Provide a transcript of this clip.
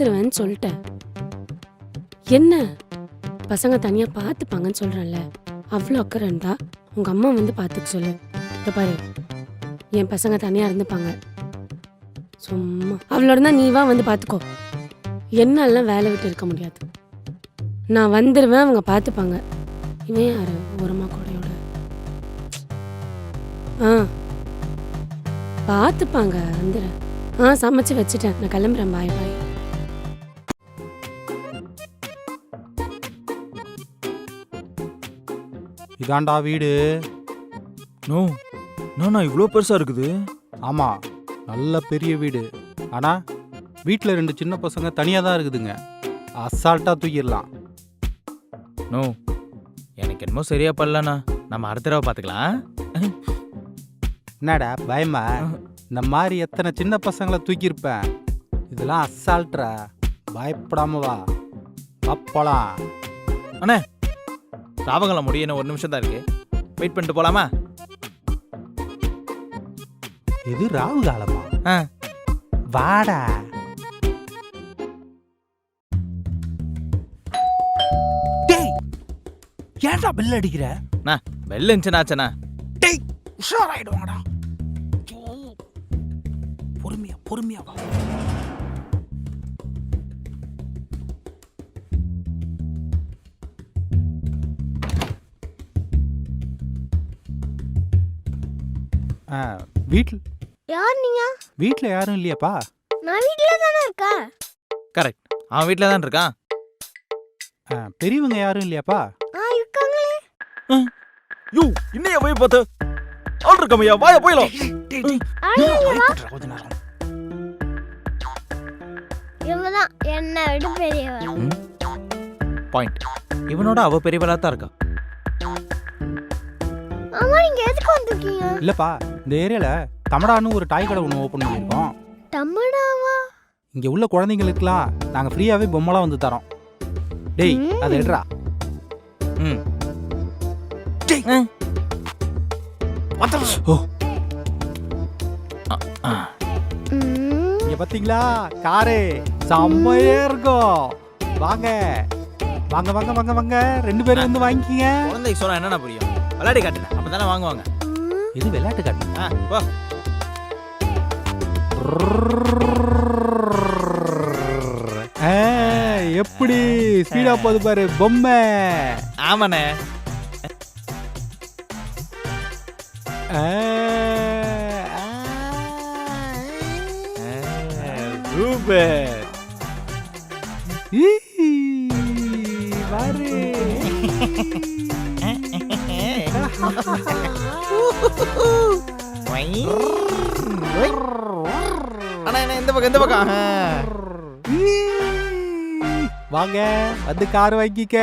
வந்துருவேன்னு சொல்லிட்டேன். என்ன? பசங்க தனியா பார்த்துப்பாங்கன்னு சொல்றேன்ல. அவ்வளோ அக்கறை இருந்தா உங்க அம்மா வந்து பார்த்துக்க சொல்லு. இத பாரு. என் பசங்க தனியா இருந்துப்பாங்க. சும்மா. அவளோட தான் நீ வா வந்து பார்த்துக்கோ என்னாலாம் வேலை விட்டு இருக்க முடியாது. நான் வந்துருவேன் அவங்க பார்த்துப்பாங்க இவன் யாரு? ஓரமா கூடையோட. ஆ. பார்த்துப்பாங்க வந்துடுறேன் ஆ சமைச்சு வச்சுட்டேன். நான் கிளம்புறேன். பாய் பாய். இதாண்டா வீடு. நோ நானா இவ்வளோ பெருசா இருக்குது? ஆமா நல்ல பெரிய வீடு. ஆனா வீட்டில் ரெண்டு சின்ன பசங்க தனியாக தான் இருக்குதுங்க. அசால்ட்டா தூக்கிடலாம். நோ எனக்கு என்னமோ சரியா படலண்ணா. நம்ம அடுத்த தடவை பார்த்துக்கலாம். என்னடா பயமா? இந்த மாதிரி எத்தனை சின்ன பசங்களை தூக்கியிருப்பேன். இதெல்லாம் அசால்ட்ரா. பயப்படாம வா. அப்பலாம் அண்ணே ராவகாலம் முடிய இன்னும் ஒரு நிமிஷம் தான் இருக்கு. வெயிட் பண்ணிட்டு போலாமா? இது ராவு காலமா? ஆ. வாடா. டேய் ஏன்டா பெல் அடிக்கிற? அண்ணா வெள்ள இருந்துச்சுனாச்சண்ணா. டேய் உஷாராயிடுவாங்கடா. ஐயோ. பொறுமையா பொறுமையா வா. ஆ, வீட்ல யார் நீங்க? வீட்ல யாரும் இல்லையாப்பா? நான் வீட்ல தானே இருக்கேன் கரெக்ட் அவன் வீட்டில் தான் இருக்கான். ஆ, பெரியவங்க யாரும் இல்லையாப்பா? ஆ இருக்காங்களே. யோ இன்னைய போய் பார்த்து. ஆள் இருக்காமையா வாயா கொஞ்ச நேரம். என்ன விட பெரியவ பாயிண்ட் இவனோட அவ பெரியவளா தான் இருக்கா? ஆமா நீங்க எதுக்கு வந்திருக்கீங்க? இல்லப்பா. இந்த ஏரியால தமடான்னு ஒரு டாய் கடை ஒன்று ஓப்பன் பண்ணியிருக்கோம். தமிழாவா இங்க உள்ள குழந்தைங்களுக்குலாம் நாங்க ஃப்ரீயாவே பொம்மைலாம் வந்து தரோம். டேய். அதை எடுறா. ம். ஓ. ஆ. ம், இங்க பாத்தீங்களா? காரு. செம்மையா இருக்கும். வாங்க. வாங்க வாங்க வாங்க வாங்க. ரெண்டு பேரும் வந்து வாங்கிக்கிங்க. குழந்தைக்கு சொன்னா என்னண்ணா புரியும்? விளையாடி காட்டுங்க. அப்பதானே வாங்குவாங்க. இது விளையாட்டு காட்டு ஆ போ. ஆ, எப்படி? ஸ்பீடா போகுது பாரு பொம்மை. ஆமாண்ணே. ஆ, சூப்பர். பாரு. அண்ணா என்ன இந்த பக்கம் இந்த பக்கம். வாங்க வந்து கார் வாங்கிக்க.